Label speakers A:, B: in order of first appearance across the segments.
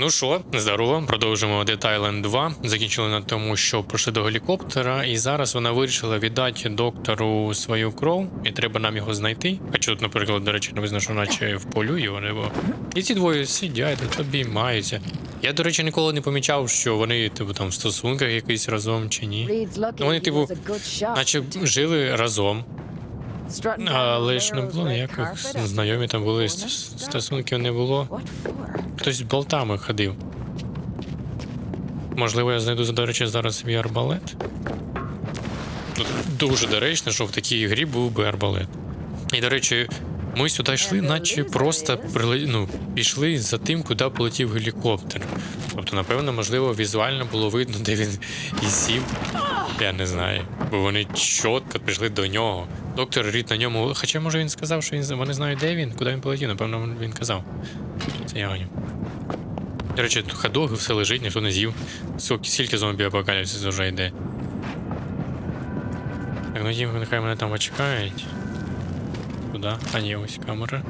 A: Ну що, здорово, продовжимо Dead Island 2. Закінчили на тому, що прийшли до гелікоптера, і зараз вона вирішила віддати доктору свою кров, і треба нам його знайти. Хоча тут, наприклад, до речі, не видно, що наче в полю його не було. І ці двоє сидять, тут обіймаються. Я, до речі, ніколи не помічав, що вони, типу, там в стосунках якісь разом чи ні. Вони, типу, наче жили разом, але ж не було ніяких знайомі там були, стосунків не було. Хтось з болтами ходив. Можливо, я знайду, до речі, зараз свій арбалет. Дуже доречно, що в такій грі був би арбалет. І, до речі, ми сюди йшли, наче просто ну, пішли за тим, куди полетів гелікоптер. Тобто, напевно, можливо, візуально було видно, де він і сів. Я не знаю. Бо вони чітко пішли до нього. Доктор Рід на ньому. Хоча, може, він сказав, що він... вони знають, де він, куди він полетів. Напевно, він казав. Це я гоню. До речі, тут ходоги все лежить, ніхто не з'їв. Скільки, скільки зомбі апокаліпсис вже йде. Так, ну їм нехай мене там очікають. Куди? А ні, ось камера.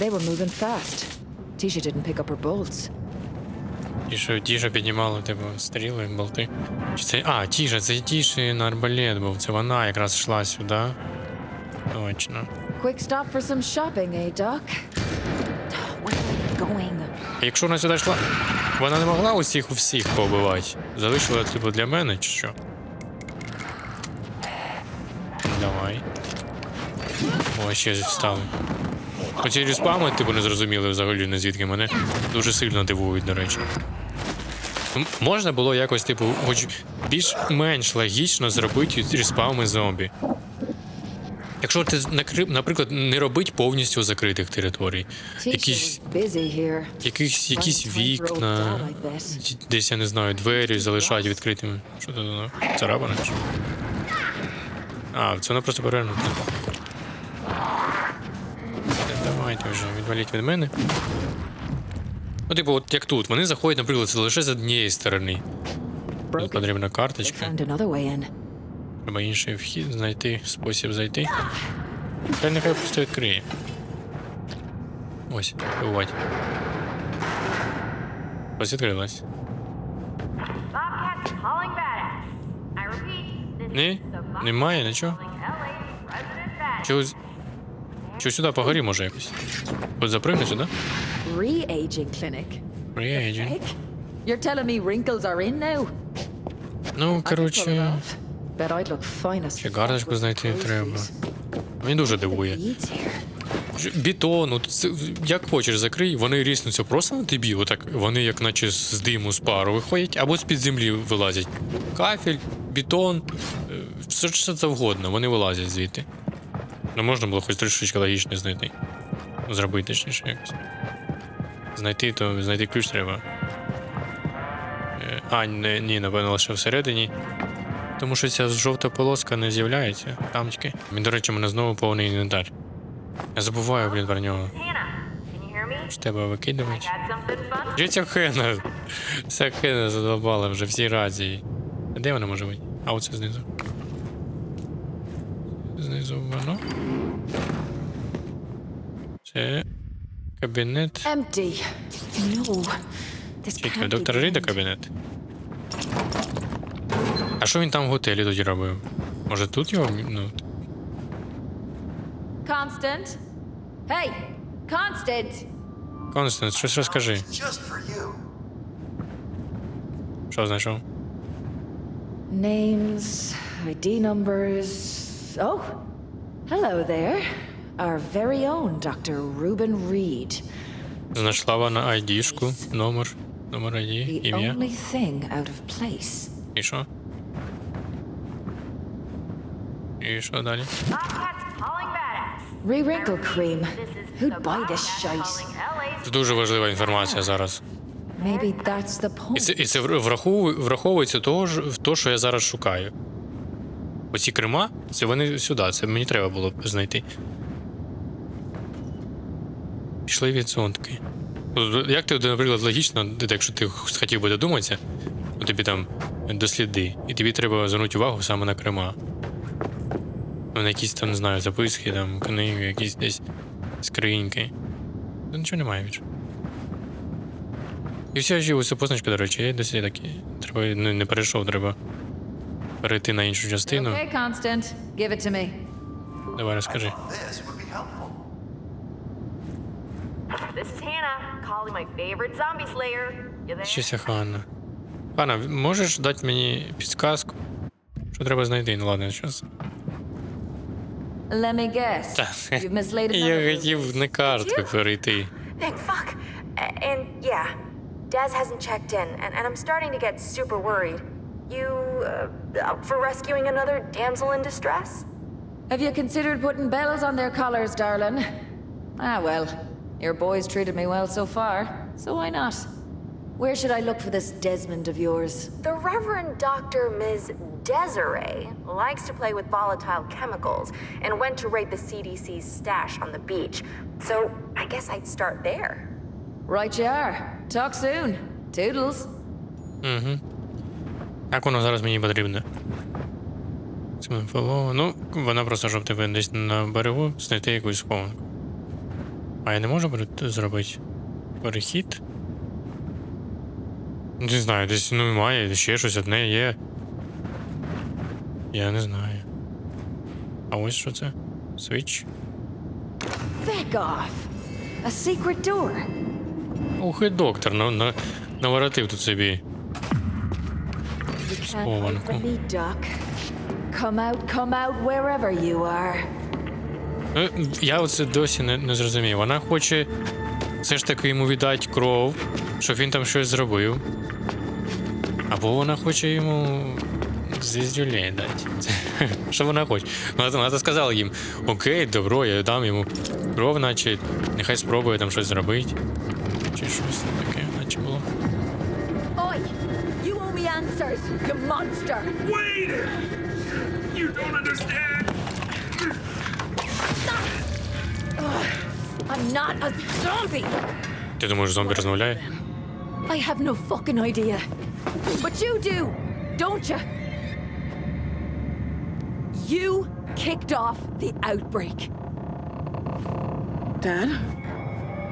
B: They were moving fast. Tisha didn't pick up her bolts.
A: Ті, що тіша піднімала, типу, стріли, болти. Чи це. А, тіша, це тіші на арбалет був. Це вона якраз йшла сюди. Точно.
B: Quick stop for some shopping, eh, Doc? Where are you going?
A: Якщо вона сюди йшла, вона не могла усіх у всіх побивати. Залишила, типу, для мене чи що? Давай. О, ще стали. Оці респами, типу, не зрозуміли взагалі не звідки мене дуже сильно дивують, до речі. Можна було якось, типу, хоч більш-менш логічно зробити респауми зомбі. Якщо ти, наприклад, не робить повністю закритих територій, якісь. Якісь, якісь вікна, десь я не знаю, двері залишають відкритими. Що воно? Царапане? А, це воно просто перевернуто. Давайте вже, відваліть від мене. Ну, типу, от як тут, вони заходять, наприклад, це лише з однієї сторони. Тут потрібна карточка. Треба інший вхід знайти, спосіб зайти. Та нехай просто відкриє. Ось, бувать. Ось відкрилась. Ні, немає нічого. Чогось. Що сюди по горі може якось? От запригни сюди.
B: Re-aging clinic. Heck? You're telling me wrinkles are in now?
A: Ну, коротше, ще
B: with
A: знайти треба. Він дуже дивує.
B: beads
A: Бетон, ну як хочеш закрий, вони ріснуться просто на тобі, отак вони як наче з диму з пару виходять, або з-під землі вилазять. Кафель, бетон, е, все що завгодно, вони вилазять звідти. Ну можна було хоч трішечки логічно знайти. Зробити точніше якось. Знайти, то знайти ключ треба. Е, А, не, ні, напевно, лише всередині. Тому що ця жовта полоска не з'являється. Там тільки. До речі, у мене знову повний інвентар. Я забуваю, блін, про нього. З тебе викидувати. Ця хена? Ця хена задолбала вже всі рації. А де вона може бути? А оце знизу. Знизу воно. Це кабінет.
B: Empty. No. This
A: Чекай,
B: can't
A: доктор
B: be
A: Ріда
B: the end.
A: кабінет. А що він там в готелі тоді робив? Може тут його. Ну,
B: Constant? Hey! Constant!
A: Констанс, щось розкажи.
C: Just for you.
A: Що знайшов?
B: Names, ID numbers. Oh, hello there. Our very own Dr. Reuben Reed.
A: Знайшла вона айдішку, номер, номер ID,
B: The
A: ім'я.
B: only thing out of place.
A: І що? І що далі?
D: Bobcats badass.
B: Re-wrinkle cream. Who'd buy this shite?
A: Це дуже важлива інформація зараз.
B: Maybe that's the
A: І
B: point.
A: це, і це враховує- враховується того ж, в то, що я зараз шукаю. Оці крема, це вони сюди, це мені треба було б знайти. Пішли від зонтки. Ну, Як ти, наприклад, логічно, якщо ти хотів би додуматися, то тобі там досліди, і тобі треба звернути увагу саме на крема. Ну, на якісь там, не знаю, записки, там, книги, якісь десь скриньки. Ну, нічого немає більше. І всі живу цю позначку, до речі, я досі такий. Треба не, не перейшов, треба перейти на іншу частину.
B: Okay, Constant. Give it to me.
A: Давай розкажи.
C: This
D: is Hannah, calling my favorite zombie slayer. You there?
A: Щось Ханна. Ханна, можеш дати мені підсказку? Що треба знайти? Ну ладно, зараз.
B: Let me guess. You've mislaid
A: Я хотів на картку перейти.
D: Nick, fuck. And yeah, Daz hasn't checked in, and, and I'm starting to get super worried. You uh, up for rescuing another damsel in distress?
B: Have you considered putting bells on their collars, darling? Ah, well, your boys treated me well so far, so why not? Where should I look for this Desmond of yours?
D: The Reverend Dr. Ms. Desiree likes to play with volatile chemicals and went to raid the CDC's stash on the beach. So I guess I'd start there.
B: Right you are. Talk soon. Toodles.
A: Як воно зараз мені потрібно? Це ФЛО. Ну, вона просто, щоб тебе десь на берегу знайти якусь схованку. А я не можу зробити перехід? Не знаю, десь ну має, ще щось одне є. Я не знаю. А ось що це? Свіч?
B: A secret door.
A: Ух, і доктор, на, на, наворотив тут собі. Схованку.
B: Come out, come out wherever you are.
A: Ну, я оце досі не, не зрозумів. Вона хоче все ж таки йому віддати кров, щоб він там щось зробив. Або вона хоче йому звіздюлей дати. Що вона хоче? Вона, вона сказала їм: Окей, добро, я дам йому кров, наче нехай спробує там щось зробити. Чи щось таке, наче було.
B: Oi! You owe me answers, you monster!
E: Wait! You don't understand!
B: I'm not a zombie!
A: Ти думаєш, зомбі розмовляє?
B: I have no fucking idea. But you do, don't you? You kicked off the outbreak.
F: Dad?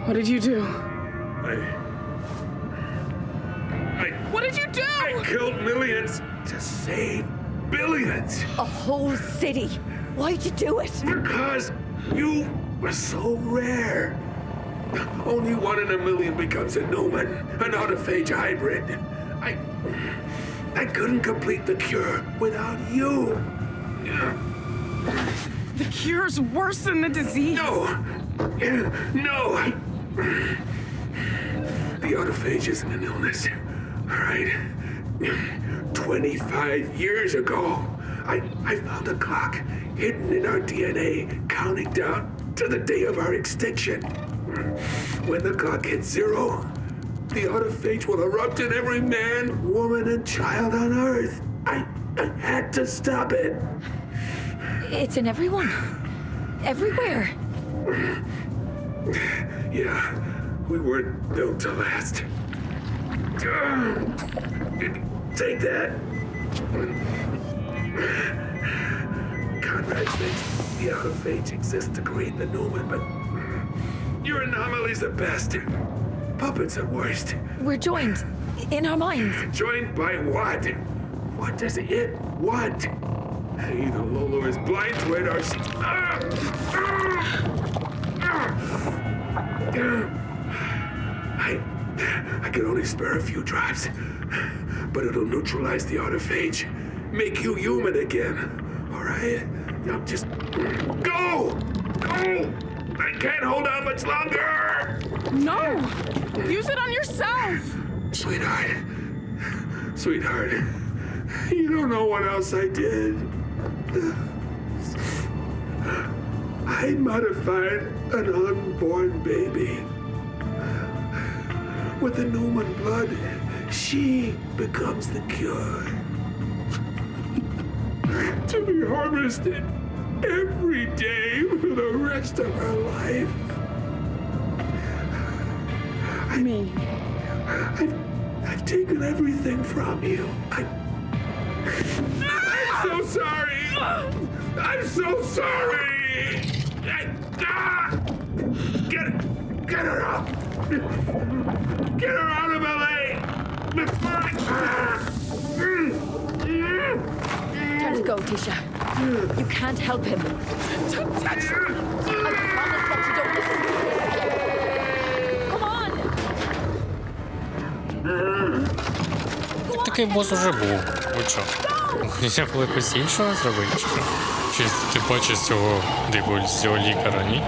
F: What did you do?
E: I. I.
F: What did you do?
E: I killed millions to save billions!
B: A whole city. Why'd you do it?
E: Because you were so rare. Only one in a million becomes a Newman, an autophage hybrid. I. I couldn't complete the cure without you.
F: The cure's worse than the disease.
E: No! No! The autophage isn't an illness, all right? 25 years ago, I, I found a clock hidden in our DNA, counting down to the day of our extinction. When the clock hits zero, the autophage will erupt in every man, woman, and child on Earth. I, I had to stop it.
B: It's in everyone. Everywhere.
E: Yeah, we weren't built to last. Take that. Conrad thinks the autophage exists to create the Newman, but your anomaly's the best. Puppets at worst.
B: We're joined. In our minds.
E: Joined by what? What does it want? Either Lolo is blind to it or! I, I can only spare a few drops, but it'll neutralize the autophage, make you human again. All right? Now just go, go. I can't hold on much longer.
F: No! Use it on yourself!
E: Sweetheart, sweetheart, you don't know what else I did. I modified an unborn baby. With the Newman blood, she becomes the cure. To be harvested every day for the rest of her life.
F: Me.
E: I've, I've taken everything from you. I, I'm so sorry. I'm so sorry. I, ah! Get, get her up. Get her out of LA! Before I...
B: Time to go, Tisha. You can't help him.
F: Don't touch
B: on!
A: Такий бос уже був. Ви що? Я було якось іншого зробити? Чи, чи ти бачиш цього, типу, цього лікаря, ні?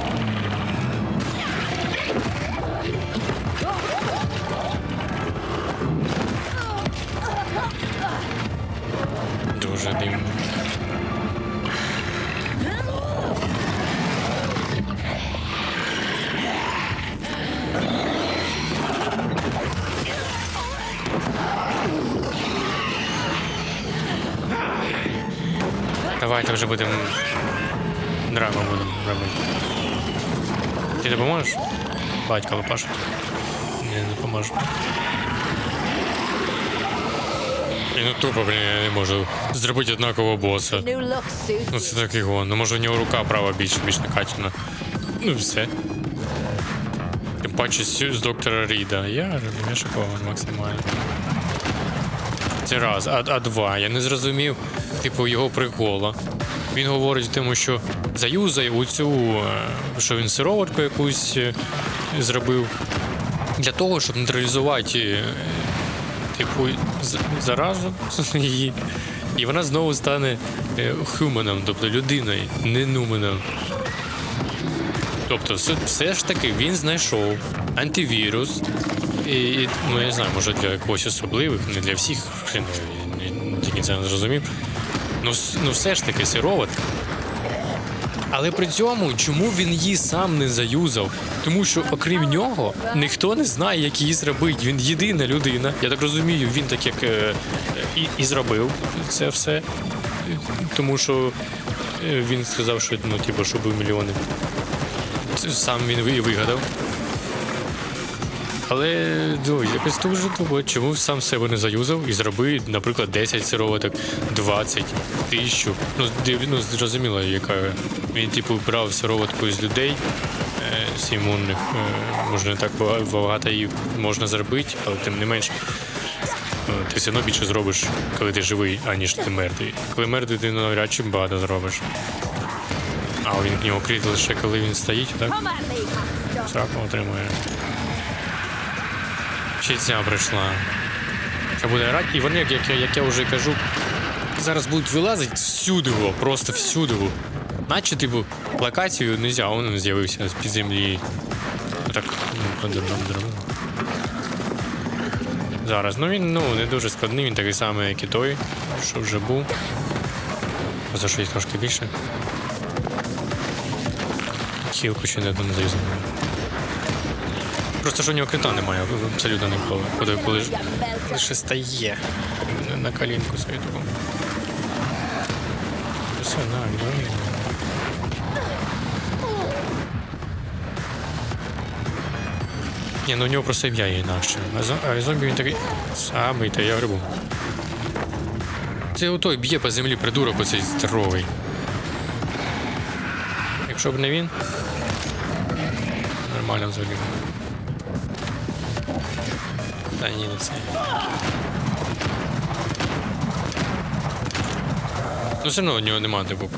A: Дуже дивно. Давайте вже будемо. Драго будемо робити. Ти допоможеш? Батька лопашить. Ні, не допоможу. І ну тупо, блін, я не можу зробити однакового боса. Ну це так його. Ну може в нього рука права більш більш накачана. Ну все. Тим паче з, доктора Ріда. Я розумію, шокований максимально. Це раз, а, а два. Я не зрозумів, типу, його прикола. Він говорить тому, що заюзай у цю, е, що він сироватку якусь е, зробив для того, щоб нейтралізувати е, типу, заразу її. І вона знову стане хюменом, тобто людиною, не нуменом. Тобто, все, ж таки він знайшов антивірус. І, і, ну, я не знаю, може для когось особливих, не для всіх, хрен, я тільки це не зрозумів. Ну, ну все ж таки сироватка. Але при цьому, чому він її сам не заюзав? Тому що, окрім нього, ніхто не знає, як її зробити. Він єдина людина. Я так розумію, він так як е, і, і зробив це все. Тому що е, він сказав, що ну, типу, що був мільйони. Сам він і вигадав. Але ну, якось дуже тупо. Чому сам себе не заюзав і зробив, наприклад, 10 сироваток, 20, тисячу. Ну, ну зрозуміло, яка він типу брав сироватку з людей е, з імунних. Е, може не так багато її можна зробити, але тим не менш. е, Ти все одно більше зробиш, коли ти живий, аніж ти мертвий. Коли мертвий, ти навряд чи багато зробиш. А він в нього крит лише коли він стоїть, так? Сраку отримує. Ця прийшла. Це буде грати. І вони, як, я- як я вже кажу, зараз будуть вилазити всюди, просто всюди. Наче, типу, локацію не можна, він з'явився з-під землі. Так, ну. Зараз. Ну він ну, не дуже складний, він такий самий, як і той, що вже був. За що їх трошки більше. Хілку ще не не заюзав. Просто що в нього крита немає абсолютно ніколи. Коли, коли ж лише стає на- колінку свою таку. Все, на, ігноруй. Ні, ну у нього просто ім'я є інакше. А зомбі він такий самий, та я грибу. Це отой б'є по землі придурок оцей здоровий. Якщо б не він. Нормально взагалі. Та ні, не це. Ну все одно у нього немає типу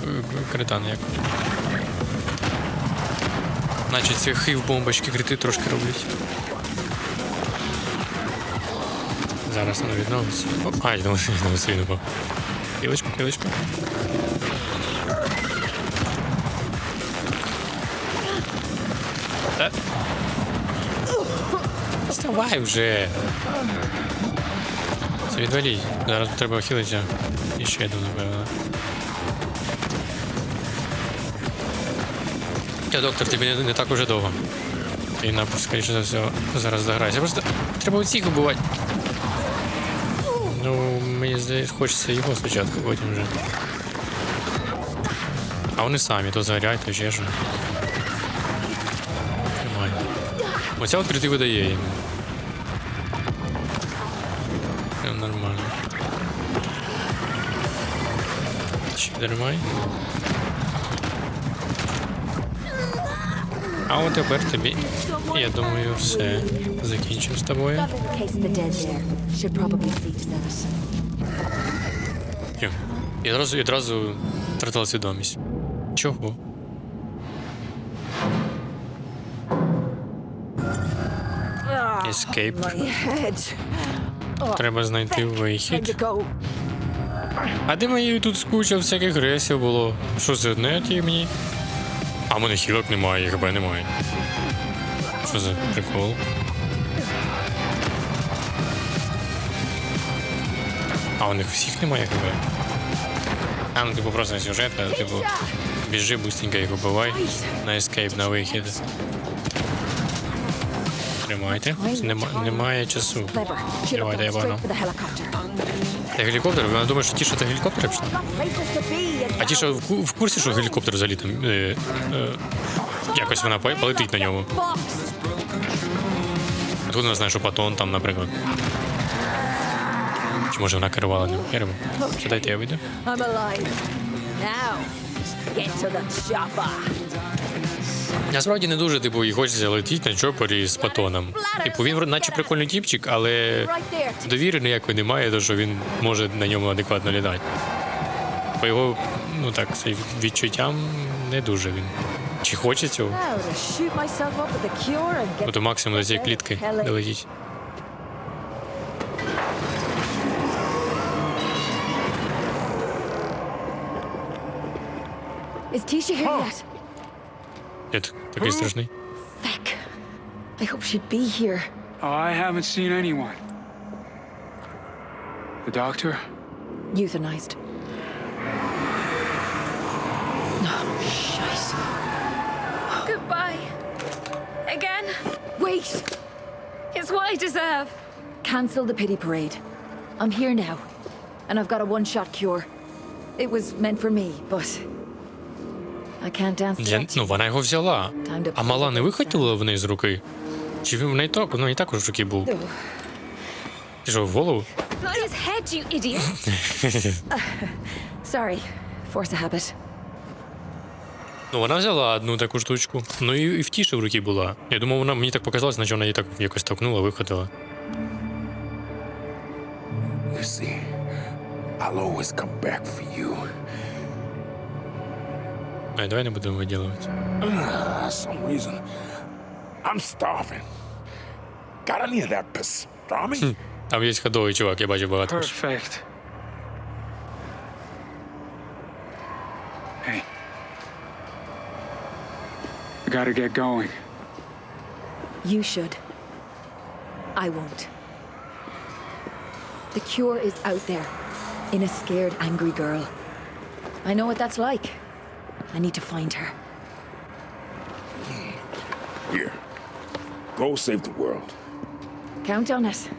A: крита ніякого. Значить ці хив бомбочки крити трошки роблять. Зараз воно відновиться. О, а, я думаю, що відновиться він упав. Кілочку, кілочку. Вставай вже. Це відвалій. Зараз треба хилитися. І ще йду, напевно. Я доктор, тобі не, не так уже довго. Ти нам, скоріше за все, зараз заграйся. Просто треба усіх вбивати. Ну, мені здається, хочеться його спочатку, потім вже. А вони самі то загорять, то ще що. Тримай. Оця от крити видає їм. Ще тримай. А от тепер тобі, я думаю, все закінчив з тобою. Йо. І одразу, і одразу втратила свідомість. Чого? Escape. Треба знайти вихід. А де мої тут куча всяких ресів було? Що це одне ті мені? А мене хілок немає, ХБ немає. Що за прикол? А у них всіх немає ХБ? А, ну типу просто сюжет, а, типу, біжи быстренько їх убивай. На ескейп, на вихід. Тримайте. Нема, немає часу. Давайте я
B: gone
A: Та гелікоптер, вона думає, що ті, що це гелікоптер? чи що?
B: Places to be. and
A: А ті, що в, ку- в курсі, що гелікоптер взагалі там е, е, якось вона по- полетить на ньому. Откуда вона знає, що Патон там, наприклад. Чи може вона керувала ним? Керувала. Що дайте я вийду?
B: I'm alive. Now, get to the chopper.
A: Насправді не дуже, типу, і хочеться летіти на чопорі з Патоном. Типу, він наче прикольний тіпчик, але довіри ніякої немає, то що він може на ньому адекватно літати. По його, ну так, відчуттям не дуже він. Чи хоче цього?
B: Now to shoot myself up with the cure and get
A: Бо то максимум до цієї клітки долетіть.
B: Is Tisha here yet?
A: Я так- такий страшний.
B: Feck. I hope she'd be here.
C: I haven't seen anyone. The doctor?
B: Euthanized. No, shite.
G: Goodbye. Again?
B: Wait!
G: It's what I deserve.
B: Cancel the pity parade. I'm here now, and I've got a one-shot cure. It was meant for me, but
A: Я, ну, вона його взяла. А мала не вихотіла в неї з руки? Чи він в неї так? Ну, і також в руки був. Ти що, в голову?
B: Sorry, force a habit.
A: Ну, вона взяла одну таку штучку. Ну і, і в тіші в руки була. Я думав, вона мені так показалось, наче вона її так якось толкнула, виходила.
E: You see, I'll always come back for you.
A: Ай, давай не будемо виділувати.
E: For some reason, I'm starving. Got any of that pastrami?
A: Там є ходовий чувак, я бачу багато.
C: Perfect. Hey. I gotta get going.
B: You should. I won't. The cure is out there, in a scared, angry girl. I know what that's like. I need to find her.
E: Here. Go save the world.
B: Count on it.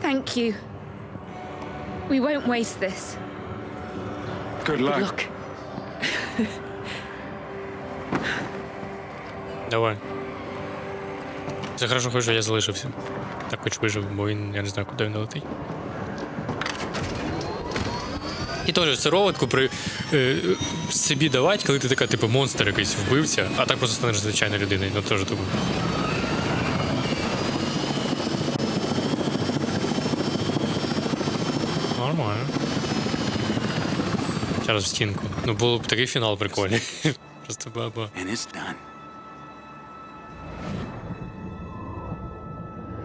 G: Thank you. We won't waste this.
C: Good luck.
B: Look,
A: Давай. Це хорошо, хоч я залишився. Так хоч вижив, бо він, я не знаю, куди він летить. І теж сироватку при е, собі давати, коли ти така, типу, монстр якийсь вбивця, а так просто станеш звичайною людиною. Ну теж тупо. Нормально. Зараз в стінку. Ну, було б такий фінал прикольний. Просто баба.
E: And it's done.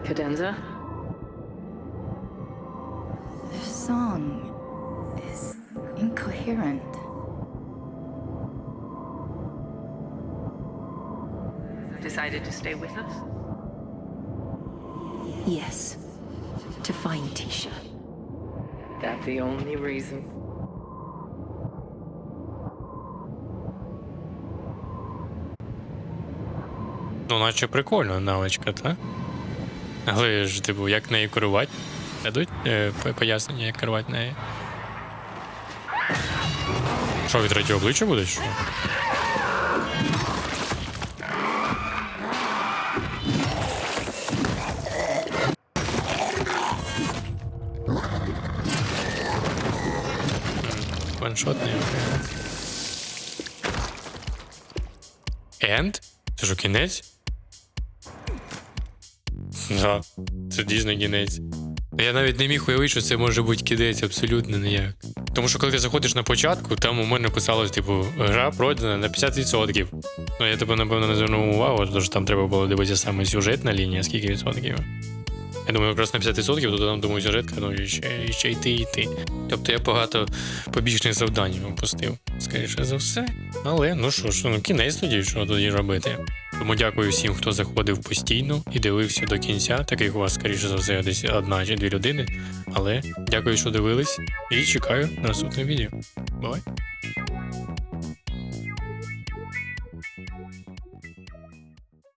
H: Cadenza?
I: The song incoherent.
H: Decided to stay with us?
B: yes. To find Tisha.
H: That the only reason?
A: Ну, наче прикольна навичка, та? Але ж, типу, як нею керувати? Дадуть е, пояснення, як керувати нею. Що, від третього обличчя буде? Що? Ваншотний. Енд? Це що, кінець? Да, це дійсно кінець. Я навіть не міг уявити, що це може бути кінець абсолютно ніяк. Тому що коли ти заходиш на початку, там у мене писалось, типу, гра пройдена на 50%. Ну, я тебе, напевно, не звернув увагу, тому що там треба було дивитися саме сюжетна лінія, скільки відсотків. Я думаю, якраз на 50%, то там думаю, сюжетка, ну і ще, і ще йти, йти. Тобто я багато побічних завдань опустив, скоріше за все. Але ну що ж, ну кінець тоді, що тоді робити. Тому дякую всім, хто заходив постійно і дивився до кінця. Таких у вас, скоріше за все, десь одна чи дві людини. Але дякую, що дивились, і чекаю на наступне відео. Бувай!